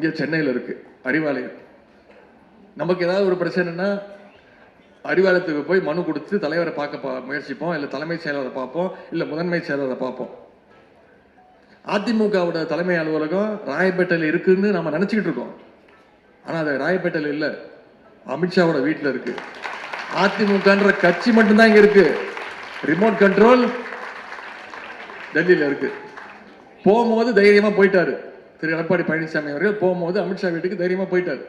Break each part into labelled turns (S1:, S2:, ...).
S1: இங்கே சென்னையில் இருக்கு அறிவாலயம். நமக்கு ஏதாவது ஒரு பிரச்சனைனா அறிவாலயத்துக்கு போய் மனு கொடுத்து தலைவரை பார்க்க பா- முயற்சிப்போம் இல்லை தலைமை செயலரை பார்ப்போம் இல்லை முதன்மை செயலரை பார்ப்போம். அதிமுகவோட தலைமை அலுவலகம் ராயப்பேட்டையில் இருக்குன்னு நம்ம நினச்சிக்கிட்டு இருக்கோம். ஆனால் அது ராயப்பேட்டையில் இல்லை. அமித்ஷாவோட வீட்டில் இருக்கு. அதிமுகன்ற கட்சி மட்டும்தான் இங்கே இருக்கு. ரிமோட் கண்ட்ரோல் டெல்லியில் இருக்கு. போகும்போது தைரியமாக போயிட்டாரு. திரு எடப்பாடி பழனிசாமி அவர்கள் போகும்போது அமித்ஷா வீட்டுக்கு தைரியமாக போயிட்டார்.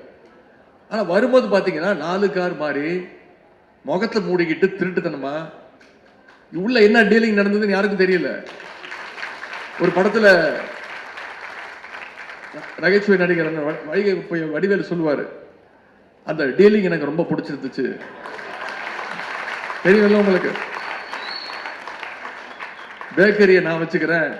S1: ஆனால் வரும்போது பார்த்தீங்கன்னா நாலு கார் மாதிரி முகத்தை மூடிக்கிட்டு திருட்டுத்தனமா உள்ள என்ன டீலிங் நடந்ததுன்னு யாருக்கும் தெரியல. ஒரு படத்துல நகைச்சுவை நடிகர் அந்த போய் வடிவேலு சொல்லுவாரு. அந்த டீலிங் எனக்கு ரொம்ப பிடிச்சிருந்துச்சு. தெரியுமில்ல உங்களுக்கு? பேக்கரியை நான் வச்சுக்கிறேன்.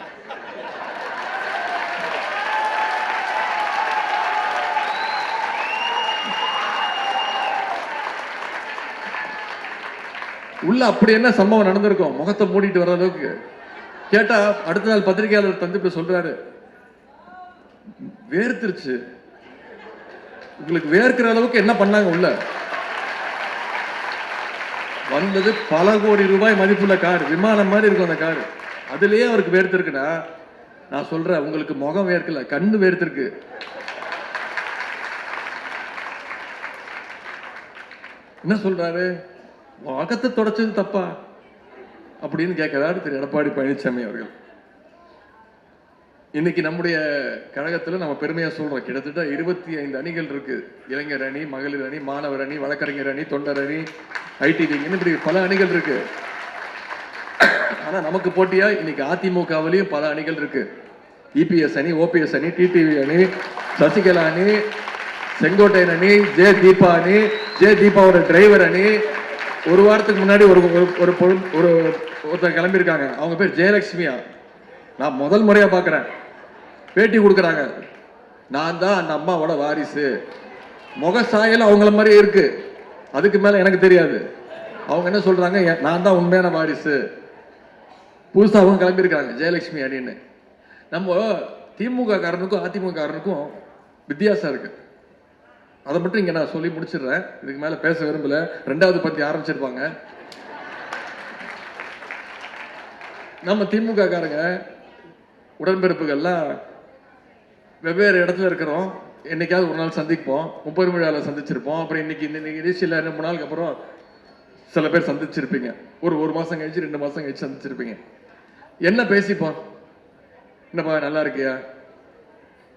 S1: உள்ள அப்படி என்ன சம்பவம் நடந்திருக்கும் முகத்தை மூடிட்டு வர அளவுக்கு. கேட்டா அடுத்த நாள் பத்திரிகையாளர் தந்து இப்ப சொல்றாரு. வேர்த்துருச்சு. உங்களுக்கு வேர்க்கிற அளவுக்கு என்ன பண்ணாங்க உள்ள? வந்தது பல கோடி ரூபாய் மதிப்புள்ள கார். விமானம் மாதிரி இருக்கும் அந்த கார். அதுலயே அவருக்கு வேர்த்திருக்குன்னா நான் சொல்றேன் உங்களுக்கு முகம் வேர்க்கல கண்ணு வேர்த்திருக்கு. என்ன சொல்றாரு? முகத்தை தொடச்சது தப்பா? அப்படின்னு கேட்கிறாரு திரு எடப்பாடி பழனிசாமி அவர்கள். இன்னைக்கு நம்முடைய கழகத்தில் நம்ம பெருமையாக சொல்கிறோம் கிட்டத்தட்ட இருபத்தி ஐந்து அணிகள் இருக்கு. இளைஞர் அணி மகளிர் அணி மாணவர் அணி வழக்கறிஞர் அணி தொண்டர் அணி ஐடி இப்படி பல அணிகள் இருக்கு. ஆனால் நமக்கு போட்டியாக இன்னைக்கு அதிமுகவிலையும் பல அணிகள் இருக்கு. இபிஎஸ் அணி ஓபிஎஸ் அணி டிடிவி அணி சசிகலா அணி செங்கோட்டையன் அணி ஜே தீபா அணி ஜே தீபாவோட டிரைவர் அணி ஒரு வாரத்துக்கு முன்னாடி ஒரு ஒரு- ஒரு பொருள் ஒரு ஒருத்தர் கிளம்பியிருக்காங்க. அவங்க பேர் ஜெயலட்சுமியா. நான் முதல் முறையாக பார்க்குறேன். பேட்டி கொடுக்குறாங்க. நான் தான் அந்த அம்மாவோட வாரிசு. முக சாயல் அவங்கள மாதிரி இருக்கு. அதுக்கு மேலே எனக்கு தெரியாது. அவங்க என்ன சொல்கிறாங்க நான் தான் உண்மையான வாரிசு. புதுசாக அவங்க கிளம்பியிருக்காங்க ஜெயலட்சுமி அப்படின்னு நம்ம திமுக காரனுக்கும் அதிமுக காரனுக்கும் வித்தியாசம் இருக்குது அதை மட்டும் இங்கே நான் சொல்லி முடிச்சிடுறேன். இதுக்கு மேலே பேச விரும்பல. ரெண்டாவது பற்றி ஆரம்பிச்சிருப்பாங்க. நம்ம திமுக காரங்க உடன்பிறப்புகள்லாம் வெவ்வேறு இடத்துல இருக்கிறோம். என்னைக்காவது ஒரு நாள் சந்திப்போம். முப்பது விழாவில் சந்திச்சிருப்போம். அப்புறம் இன்னைக்கு இந்த இன்னைக்கு நிகழ்ச்சியில் ரெண்டு மூணு நாளுக்கு அப்புறம் சில பேர் சந்திச்சிருப்பீங்க. ஒரு ஒரு மாதம் கழிச்சு ரெண்டு மாதம் கழிச்சு சந்திச்சிருப்பீங்க. என்ன பேசிப்போம்? என்னப்பா நல்லா இருக்கியா?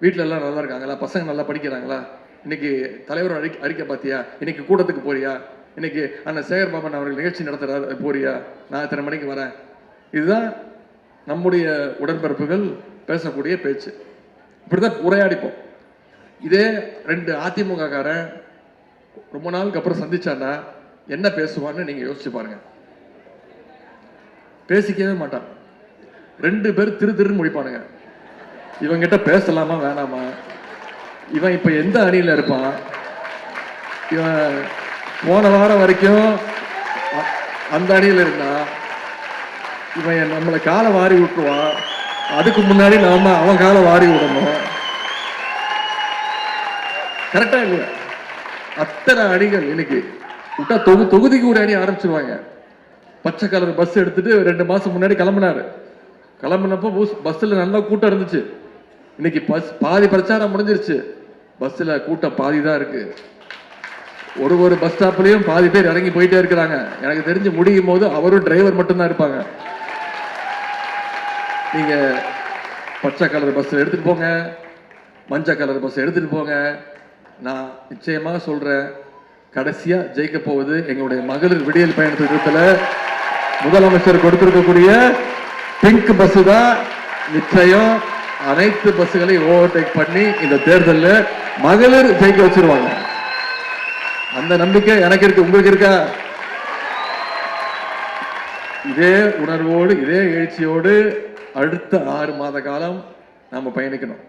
S1: வீட்டில எல்லாம் நல்லா இருக்காங்களா? பசங்க நல்லா படிக்கிறாங்களா? இன்னைக்கு தலைவர் அறிக்கை அறிக்கை பார்த்தியா இன்னைக்கு கூட்டத்துக்கு போறியா? இன்னைக்கு அண்ணன் சேகர் பாபன் அவர்கள் நிகழ்ச்சி நடத்துறாரு போறியா? நான் இத்தனை மணிக்கு வரேன். இதுதான் நம்முடைய உடன்பிறப்புகள் பேசக்கூடிய பேச்சு. இப்படிதான் உரையாடிப்போம். இதே ரெண்டு அதிமுக காரன் ரொம்ப நாளுக்கு அப்புறம் சந்திச்சான்னா என்ன பேசுவான்னு நீங்க யோசிச்சு பாருங்க. பேசிக்கவே மாட்டான். ரெண்டு பேர் திரு திருன்னு முடிப்பானுங்க. இவங்கிட்ட பேசலாமா வேணாமா? இவன் இப்ப எந்த அணியில இருப்பான்? இவன் போன வாரம் வரைக்கும் அ- அந்த அணியில இருந்தான் இவன் நம்மளை காலை வாரி விட்டுருவான் அதுக்கு முன்னாடி நாம அவன் காலை வாரி விடணும் கரெக்டா இல்லையா அத்தனை அணிகள் இன்னைக்கு விட்டா தொகு தொகுதிக்கு ஒரு அணி ஆரம்பிச்சிருவாங்க. பச்சை கலர் பஸ் எடுத்துட்டு ரெண்டு மாசம் முன்னாடி கிளம்புனாரு. கிளம்புனப்போ பஸ்ஸில் நல்லா கூட்டம் இருந்துச்சு. இன்னைக்கு பஸ் பாதி பிரச்சாரம் முடிஞ்சிருச்சு. பஸ்ஸில் கூட்டம் பாதி தான் இருக்கு. ஒரு ஒரு பஸ் ஸ்டாப்லேயும் பாதி பேர் இறங்கி போயிட்டே இருக்கிறாங்க. எனக்கு தெரிஞ்சு முடியும் போது அவரும் டிரைவர் மட்டும்தான் இருப்பாங்க. நீங்க பச்சை கலர் பஸ் எடுத்துட்டு போங்க. மஞ்சள் கலர் பஸ் எடுத்துட்டு போங்க. நான் நிச்சயமாக சொல்றேன் கடைசியா ஜெயிக்க போவது எங்களுடைய மகளிர் விடியல் பயண திட்டத்துல முதலமைச்சர் கொடுத்திருக்கக்கூடிய பிங்க் பஸ் தான். நிச்சயம் அனைத்து பஸ்ஸுகளையும் ஓவர்டேக் பண்ணி இந்த தேர்தலில் மகளிர் ஜெயிக்க வச்சிருவாங்க. அந்த நம்பிக்கை எனக்கு இருக்கு. உங்களுக்கு இருக்கா? இதே உணர்வோடு இதே எழுச்சியோடு அடுத்த ஆறு மாத காலம் நாம பயணிக்கணும்.